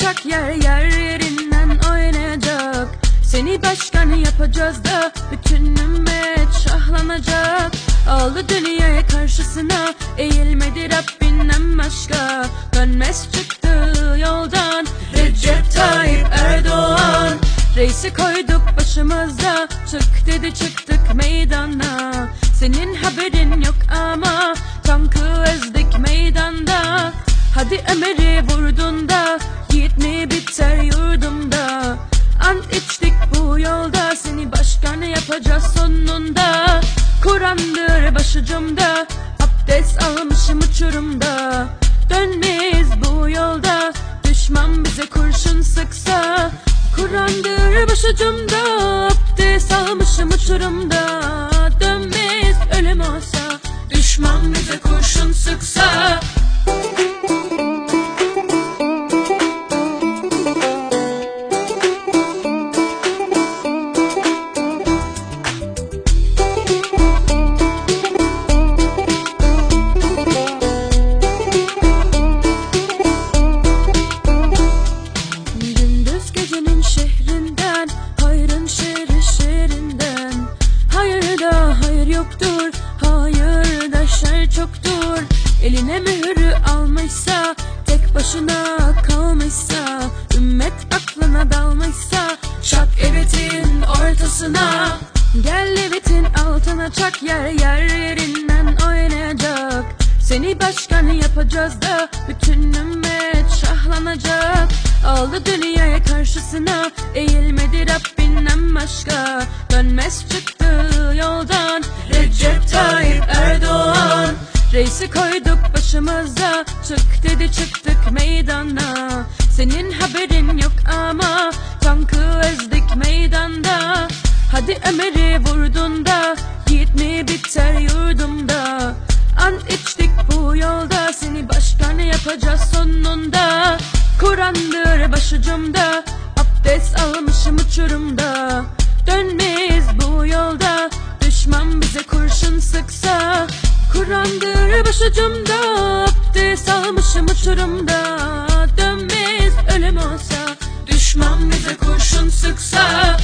yer yer yerinden oynayacak. Seni başkan yapacağız da bütün ümmet şahlanacak. Aldı dünyaya karşısına eğilmedi Rabbinden başka. Dönmez çıktı yoldan Recep Tayyip Erdoğan. Reisi koyduk başımıza Çık dedi çıktık meydana. Senin haberin yok ama Tankı ezdik meydanda. Hadi Ömer'i vurdun da Yiğit mi biter yurdumda? Ant içtik bu yolda. Seni başkan yapacağız sonunda? Kur'an'dır başucumda Abdest almışım uçurumda. Dönmeyiz bu yolda. Düşman bize kurşun sıksa. Kur'an'dır başucumda Abdest almışım uçurumda. Dönmeyiz ölüm olsa. Düşman bize kurşun sıksa Eline mührü almışsa Tek başına kalmışsa Ümmet aklına dalmışsa Çak evetin ortasına. Gel evetin altına çak yer yer yerinden oynayacak. Seni başkan yapacağız da Bütün ümmet şahlanacak. Aldı dünyaya karşısına Eğilmedi Rabbinden başka Reisi koyduk başımıza. Çık dedi çıktık meydana. Senin haberin yok ama Tankı ezdik meydanda. Hadi Ömer'i vurdun da Yiğit mi biter yurdumda? Ant içtik bu yolda Seni başkan yapacağız sonunda? Kur'an'dır başucumda Abdest almışım uçurumda. Dönmeyiz bu yolda Kur'an'dır başucumda Abdest almışım uçurumda. Dönmeyiz ölüm olsa Düşman bize kurşun sıksa